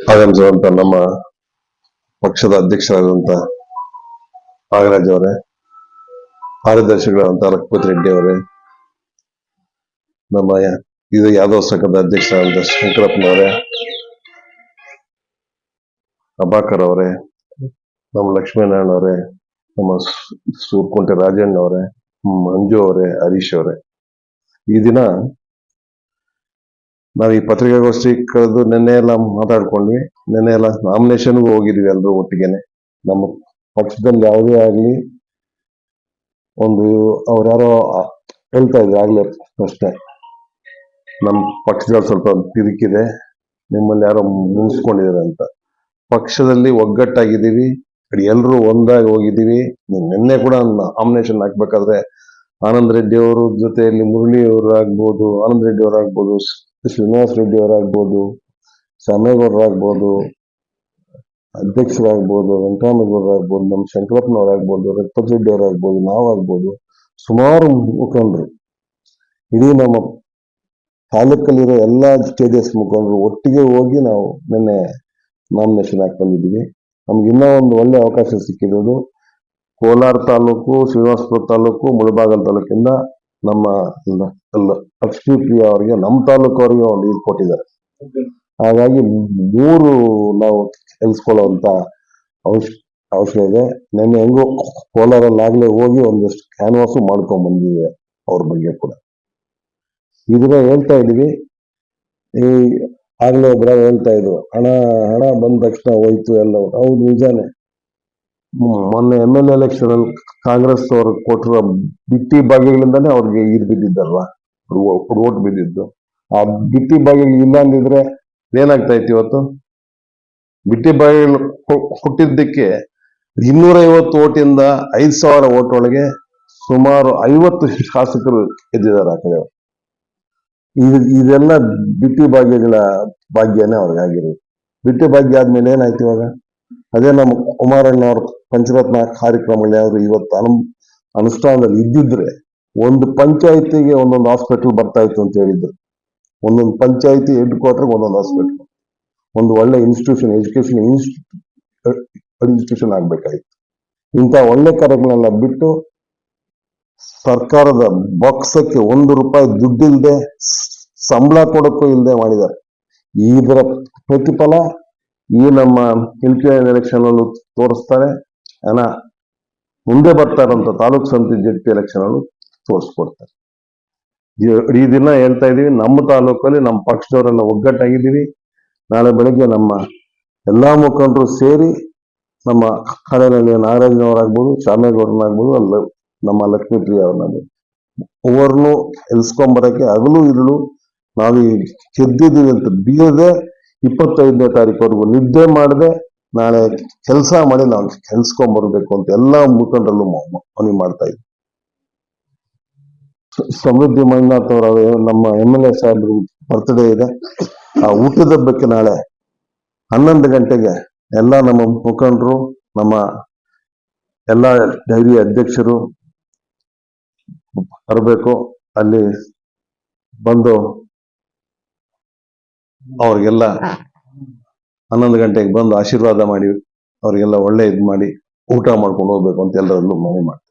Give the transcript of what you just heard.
ಆಗಮಿಸುವಂತ ನಮ್ಮ ಪಕ್ಷದ ಅಧ್ಯಕ್ಷರಾದಂತ ನಾಗರಾಜ್ ಅವರೇ ಕಾರ್ಯದರ್ಶಿಗಳಾದಂತ ಲಕ್ಷ್ಮೀಪತಿ ರೆಡ್ಡಿ ಅವರೇ, ನಮ್ಮ ಇದು ಯಾದವ್ ಸಂಘದ ಅಧ್ಯಕ್ಷರಾದಂತ ಶಂಕರಪ್ಪನವರೇ ಅಬಾಕರ್ ಅವರೇ ನಮ್ಮ ಲಕ್ಷ್ಮೀನಾರಾಯಣ ಅವರೇ, ನಮ್ಮ ಸೂರ್ಕುಂಟೆ ರಾಜಣ್ಣ ಅವರೇ, ಮಂಜು ಅವರೇ, ಹರೀಶ್ ಅವರೇ. ಈ ದಿನ ನಾವು ಈ ಪತ್ರಿಕಾಗೋಷ್ಠಿ ಕಳೆದು ನಿನ್ನೆ ಎಲ್ಲ ಮಾತಾಡ್ಕೊಂಡ್ವಿ. ನಿನ್ನೆ ಎಲ್ಲ ನಾಮಿನೇಷನ್ಗೂ ಹೋಗಿದ್ವಿ ಎಲ್ಲರೂ ಒಟ್ಟಿಗೆನೆ. ನಮ್ಮ ಪಕ್ಷದಲ್ಲಿ ಯಾವುದೇ ಆಗ್ಲಿ ಒಂದು ಅವ್ರ್ಯಾರೋ ಯಾರೋ ಹೇಳ್ತಾ ಇದ್ರು, ಆಗ್ಲೇ ಅಷ್ಟೇ. ನಮ್ಮ ಪಕ್ಷದಲ್ಲಿ ಸ್ವಲ್ಪ ತಿರುಕಿದೆ. ನಿಮ್ಮಲ್ಲಿ ಯಾರೋ ಮುಗಿಸ್ಕೊಂಡಿದ್ದಾರೆ ಅಂತ. ಪಕ್ಷದಲ್ಲಿ ಒಗ್ಗಟ್ಟಾಗಿದ್ದೀವಿ. ಎಲ್ಲರೂ ಒಂದಾಗಿ ಹೋಗಿದ್ದೀವಿ. ನಿನ್ನೆ ಕೂಡ ನಾಮಿನೇಷನ್ ಹಾಕ್ಬೇಕಾದ್ರೆ ಆನಂದ್ ರೆಡ್ಡಿ ಅವರು ಜೊತೆಯಲ್ಲಿ ಮುರಳಿ ಅವರು ಆಗ್ಬೋದು, ಆನಂದ್ ರೆಡ್ಡಿ ಅವರು ಆಗ್ಬೋದು ಶ್ರೀನಿವಾಸ್ ರೆಡ್ಡಿ ಅವರಾಗ್ಬೋದು ಆಗ್ಬೋದು, ಅಧ್ಯಕ್ಷರಾಗ್ಬೋದು, ವೆಂಕಟರಾಮೇಗೌಡರು ಆಗ್ಬೋದು, ನಮ್ಮ ಶಂಕರಪ್ಪನವರಾಗ್ಬೋದು ರಕ್ತಜ್ ರೆಡ್ಡಿ ಅವರಾಗ್ಬೋದು, ನಾವಾಗ್ಬೋದು, ಸುಮಾರು ಮುಖಂಡರು. ಇಡೀ ನಮ್ಮ ತಾಲೂಕಲ್ಲಿರೋ ಎಲ್ಲ ಜೆ ಡಿ ಎಸ್ ಮುಖಂಡರು ಒಟ್ಟಿಗೆ ಹೋಗಿ ನಾವು ನಿನ್ನೆ ನಾಮಿನೇಷನ್ ಹಾಕಿ ಬಂದಿದ್ದೀವಿ. ನಮ್ಗೆ ಇನ್ನೂ ಒಂದು ಒಳ್ಳೆ ಅವಕಾಶ ಸಿಕ್ಕಿರೋದು ಕೋಲಾರ ತಾಲೂಕು, ಶ್ರೀನಿವಾಸಪುರ ತಾಲೂಕು, ಮುಳಬಾಗಲ್ ತಾಲೂಕಿಂದ ನಮ್ಮ ಲಕ್ಷ್ಮೀ ಪ್ರಿಯ ಅವರಿಗೆ ನಮ್ಮ ತಾಲೂಕು ಅವರಿಗೆ ಒಂದು ಇದು ಕೊಟ್ಟಿದ್ದಾರೆ. ಹಾಗಾಗಿ ಮೂರು ನಾವು ಕೆಲ್ಸ್ಕೊಳ್ಳುವಂತ ಅವಶ್ಯ ಅವಶ್ಯ ಇದೆ. ನಿನ್ನೆ ಹೆಂಗೋ ಕೋಲಾರಲ್ಲಿ ಆಗ್ಲೇ ಹೋಗಿ ಒಂದಷ್ಟು ಕ್ಯಾನ್ವಾಸು ಮಾಡ್ಕೊಂಡ್ ಬಂದಿದೆ ಅವ್ರ ಬಗ್ಗೆ ಕೂಡ. ಇದನ್ನ ಹೇಳ್ತಾ ಇದೀವಿ ಈ ಆಗ್ಲೇ ಒಬ್ಬರ ಹೇಳ್ತಾ ಇದ್ರು, ಹಣ ಹಣ ಬಂದ ತಕ್ಷಣ ಹೋಯ್ತು ಎಲ್ಲ. ಹೌದು, ನಿಜಾನೇ. ಮೊನ್ನೆ ಎಂ ಎಲ್ ಎಲೆಕ್ಷನ್ ಅಲ್ಲಿ ಕಾಂಗ್ರೆಸ್ ಅವರು ಕೊಟ್ಟಿರೋ ಬಿಟ್ಟಿ ಭಾಗ್ಯಗಳಿಂದಾನೇ ಅವ್ರಿಗೆ ಇದು ಬಿದ್ದಿದ್ದಲ್ವಾ? ಓಟ್ ಬಿದ್ದಿದ್ದು. ಆ ಬಿಟ್ಟಿ ಭಾಗ್ಯಗಳು ಇಲ್ಲ ಅಂದಿದ್ರೆ ಏನಾಗ್ತಾ ಇತ್ತು ಇವತ್ತು? ಬಿಟ್ಟಿ ಭಾಗ್ಯಗಳು ಹುಟ್ಟಿದ್ದಕ್ಕೆ ಕೊಟ್ಟಿದ್ದಕ್ಕೆ ಇನ್ನೂರ ಐವತ್ತು ಓಟಿಂದ ಐದು ಸಾವಿರ ಓಟ್ ಒಳಗೆ ಸುಮಾರು ಐವತ್ತು ಶಾಸಕರು ಗೆದ್ದಿದ್ದಾರೆ ಆ ಕಡೆ. ಇದು, ಇದೆಲ್ಲ ಬಿಟ್ಟಿ ಭಾಗ್ಯಗಳ ಭಾಗ್ಯನೇ ಅವ್ರಿಗೆ ಆಗಿರೋದು ಬಿಟ್ಟಿ ಭಾಗ್ಯ ಆದ್ಮೇಲೆ ಏನಾಯ್ತು ಇವಾಗ? ಅದೇ ನಮ್ಮ ಕುಮಾರಣ್ಣ ಅವ್ರ ಪಂಚರತ್ನ ಕಾರ್ಯಕ್ರಮಗಳು ಯಾವ್ದು ಇವತ್ತು ಅನು, ಅನುಷ್ಠಾನದಲ್ಲಿ ಇದ್ದಿದ್ರೆ ಒಂದು ಪಂಚಾಯಿತಿಗೆ ಒಂದೊಂದು ಹಾಸ್ಪಿಟಲ್ ಬರ್ತಾ ಇತ್ತು ಅಂತ ಹೇಳಿದ್ರು. ಒಂದೊಂದು ಪಂಚಾಯಿತಿ ಹೆಡ್ ಕ್ವಾರ್ಟರ್ಗೆ ಒಂದೊಂದು ಹಾಸ್ಪಿಟಲ್ ಒಂದು ಒಳ್ಳೆ ಇನ್ಸ್ಟಿಟ್ಯೂಷನ್ ಎಜುಕೇಶನ್ ಇನ್ಸ್ಟಿಟ್ಯೂಷನ್ ಆಗ್ಬೇಕಾಗಿತ್ತು. ಇಂಥ ಒಳ್ಳೆ ಕಾರ್ಯಗಳನ್ನೆಲ್ಲ ಬಿಟ್ಟು ಸರ್ಕಾರದ ಬೊಕ್ಸಕ್ಕೆ ಒಂದು ರೂಪಾಯಿ ದುಡ್ಡಿಲ್ದೆ ಸಂಬಳ ಕೊಡಕ್ಕೂ ಇಲ್ಲದೆ ಮಾಡಿದ್ದಾರೆ. ಇದರ ಪ್ರತಿಫಲ ಈ ನಮ್ಮ ಪಿ ಎಲೆಕ್ಷನ್ ಅಲ್ಲೂ ತೋರಿಸ್ತಾರೆ. ಹಣ ಮುಂದೆ ಬರ್ತಾ ಇರೋಂಥ ತಾಲೂಕ್ ಸಮಿತಿ ಜಡ್ಪಿ ಎಲೆಕ್ಷನ್ ಅಲ್ಲೂ ತೋರಿಸ್ಕೊಡ್ತಾರೆ. ಈ ದಿನ ಹೇಳ್ತಾ ಇದೀವಿ, ನಮ್ಮ ತಾಲೂಕಲ್ಲಿ ನಮ್ಮ ಪಕ್ಷದವರೆಲ್ಲ ಒಗ್ಗಟ್ಟಾಗಿದ್ದೀವಿ. ನಾಳೆ ಬೆಳಗ್ಗೆ ನಮ್ಮ ಎಲ್ಲಾ ಮುಖಂಡರು ಸೇರಿ ನಮ್ಮ ಕಳೆನಲ್ಲಿ ನಾಗರಾಜನವರಾಗ್ಬೋದು ಶಾಮೇಗೌಡನಾಗ್ಬೋದು ಅಲ್ಲಿ ನಮ್ಮ ಲಕ್ಷ್ಮೀ ಪ್ರಿಯ ಅವ್ರನ್ನಾಗ್ಬೋದು. ಮೂವರನ್ನು ಎಲ್ಸ್ಕೊಂಬರಕ್ಕೆ ಹಗಲು ಇರಲು ನಾವು ಗೆದ್ದಿದ್ದೀವಿ ಅಂತ ಬೀಳದೆ ಇಪ್ಪತ್ತೈದನೇ ತಾರೀಕುವರೆಗೂ ನಿದ್ದೆ ಮಾಡದೆ ನಾಳೆ ಕೆಲಸ ಮಾಡಿ ನಾವು ಕೆಲ್ಸ್ಕೊಂಬರ್ಬೇಕು ಅಂತ ಎಲ್ಲಾ ಮುಖಂಡರಲ್ಲೂ ಮನವಿ ಮಾಡ್ತಾ ಇದ್ವಿ ಸಮೃದ್ಧಿ ಮಂಜುನಾಥ್ ಅವರ ನಮ್ಮ ಎಂ ಎಲ್ ಎ ಸಾಹೇಬ್ರು ಬರ್ತ್ಡೇ ಇದೆ. ಆ ಊಟದ ಬಗ್ಗೆ ನಾಳೆ ಹನ್ನೊಂದು ಗಂಟೆಗೆ ಎಲ್ಲ ನಮ್ಮ ಮುಖಂಡರು, ನಮ್ಮ ಎಲ್ಲ ಡೈರಿ ಅಧ್ಯಕ್ಷರು ಬರಬೇಕು. ಅಲ್ಲಿ ಬಂದು ಅವ್ರಿಗೆಲ್ಲ ಹನ್ನೊಂದು ಗಂಟೆಗೆ ಬಂದು ಆಶೀರ್ವಾದ ಮಾಡಿ ಅವರಿಗೆಲ್ಲ ಒಳ್ಳೆ ಇದ್ ಮಾಡಿ ಊಟ ಮಾಡ್ಕೊಂಡು ಹೋಗ್ಬೇಕು ಅಂತ ಎಲ್ಲರಲ್ಲೂ ಮನವಿ ಮಾಡಿ.